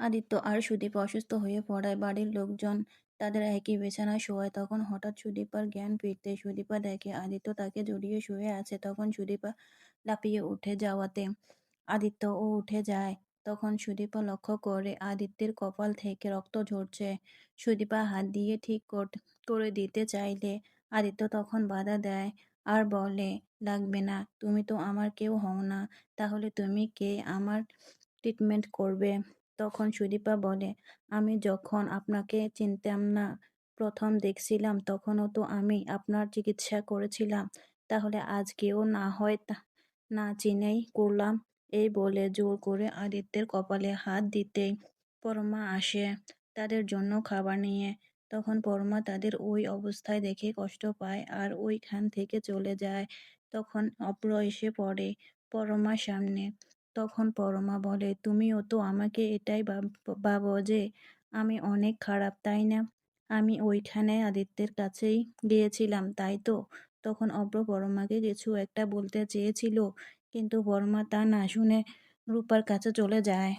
আদিত্য আর সুদীপ অসুস্থ হয়ে পড়ায়। বাড়ির লোকজন তাদের একই বিছানায় শোয়ায় তখন হঠাৎ সুদীপার জ্ঞান ফিরতে, সুদীপা দেখে আদিত্য তাকে জড়িয়ে শুয়ে আছে। তখন সুদীপা লাফিয়ে উঠে যাওয়াতে আদিত্যও উঠে যায়। তখন সুদীপা লক্ষ্য করে আদিত্যের কপাল থেকে রক্ত ঝরছে। সুদীপা হাত দিয়ে ঠিক করে দিতে চাইলে আদিত্য তখন বাধা দেয় আর বলে, লাগবে না, তুমি তো আমার কেউ হও না। তাহলে তুমি কে? আমার ট্রিটমেন্ট করবে। তখন সুদীপা বলে, আমি যখন আপনাকে চিনতাম না, প্রথম দেখছিলাম, তখনও তো আমি আপনার চিকিৎসা করেছিলাম। তাহলে আজকেও না হয় না চিনেই করলাম। এই বলে জোর করে আদিত্যের কপালে হাত দিতেই পরমা আসে তাদের জন্য খাবার নিয়ে। তখন পরমা তাদের ওই অবস্থায় দেখে কষ্ট পায় আর ওইখান থেকে চলে যায়। তখন অপ্র এসে পড়ে পরমার সামনে। তখন পরমা বলে, তুমিও তো আমাকে এটাই ভাব- যে আমি অনেক খারাপ, তাই না? আমি ওইখানে আদিত্যের কাছেই গিয়েছিলাম, তাই তো? তখন অব্র পরমাকে কিছু একটা বলতে চেয়েছিল, কিন্তু বর্মা তা না শুনে রূপার কাছে চলে যায়।